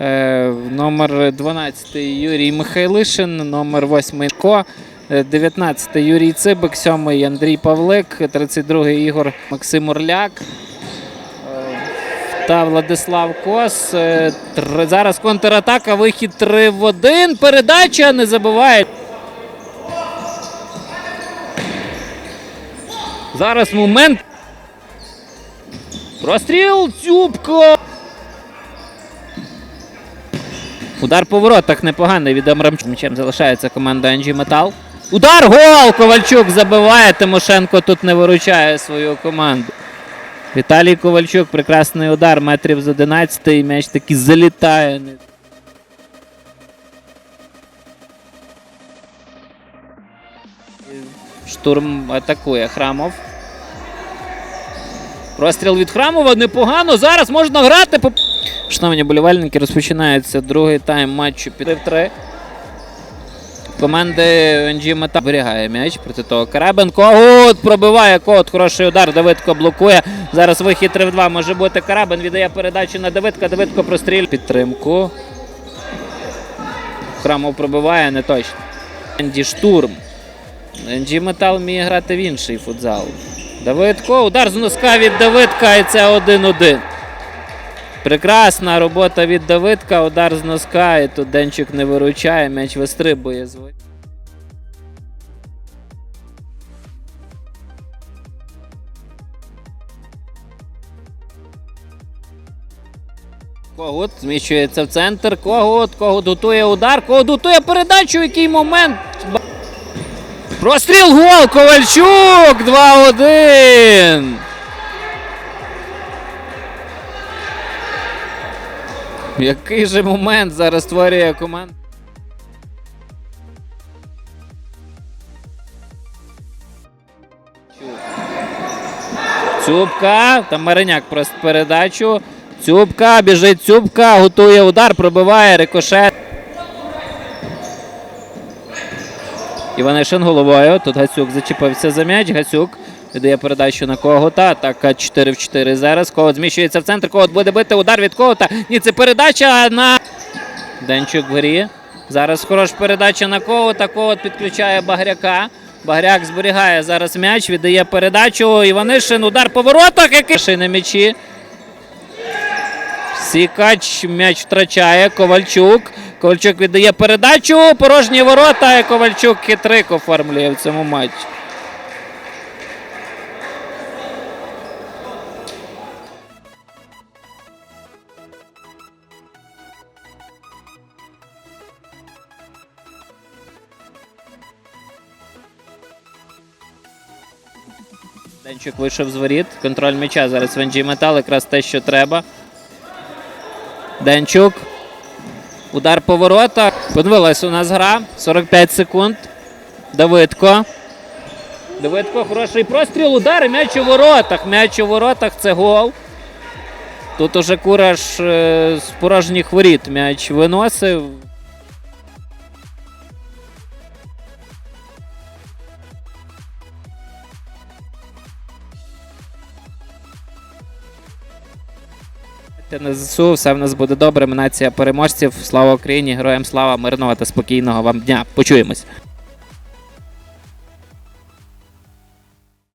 Е, Номер 12 Юрій Михайлишин, номер 8 Ко, е, 19 Юрій Цибик, 7 Андрій Павлик, 32 Ігор Максим Орляк е, та Владислав Кос. Е, Зараз контратака, вихід 3 в 1. Передача не забуває. Зараз момент. Простріл, Цюбко. Удар по воротах непоганий від Амрамчука. М'ячем залишається команда Анджі Метал. Удар гол! Ковальчук забиває. Тимошенко тут не виручає свою команду. Віталій Ковальчук, прекрасний удар, метрів з 11 і м'яч таки залітає. Штурм атакує Храмов. Простріл від Храмова непогано. Зараз можна грати. Шановні болівальники, розпочинається другий тайм матчу під 3. Команди NG Мета зберігає м'яч проти того. Карабенко. Когут пробиває когут. Хороший удар. Давидко блокує. Зараз вихід 3 в 2 може бути. Карабин віддає передачу на Давидка. Давидко прострілює. Підтримку. Храмов пробиває, не точно. Енді штурм. NG Метал вміє грати в інший футзал. Давидко. Удар з носка від Давидка. І це 1-1. Прекрасна робота від Давидка. Удар з носка. І тут Денчик не виручає. М'яч вистрибує. Когут зміщується в центр. Когут, Когут готує удар. Когут готує передачу. Який момент. Простріл гол! Ковальчук! 2-1. Який же момент зараз створює команда? Цюбка. Там Мариняк просто передачу. Цюбка, біжить Цюбка, готує удар, пробиває рикошет. Іванишин головою. Тут Гацюк зачепився за м'яч. Гацюк віддає передачу на Когота. Атака 4 в 4 зараз. Когот зміщується в центр. Когот буде бити удар від Когота. Ні, це передача на Денчук в грі. Зараз хороша передача на Когота. Когот підключає Багряка. Багряк зберігає зараз м'яч, віддає передачу. Іванишин, удар по воротах, який на м'ячі. Сікач м'яч втрачає. Ковальчук. Ковальчук віддає передачу. Порожні ворота. І Ковальчук хитрик оформлює в цьому матчі. Денчук вийшов з воріт. Контроль м'яча зараз в NG Метал. Якраз те, що треба. Денчук. Удар по воротах. Подивилась у нас гра. 45 секунд. Давидко. Давидко, хороший простріл. Удар і м'яч у воротах. М'яч у воротах це гол. Тут уже Кураш е, з порожніх воріт м'яч виносив. На ЗСУ все в нас буде добре. Ми нація переможців. Слава Україні! Героям слава, мирного та спокійного вам дня. Почуємось.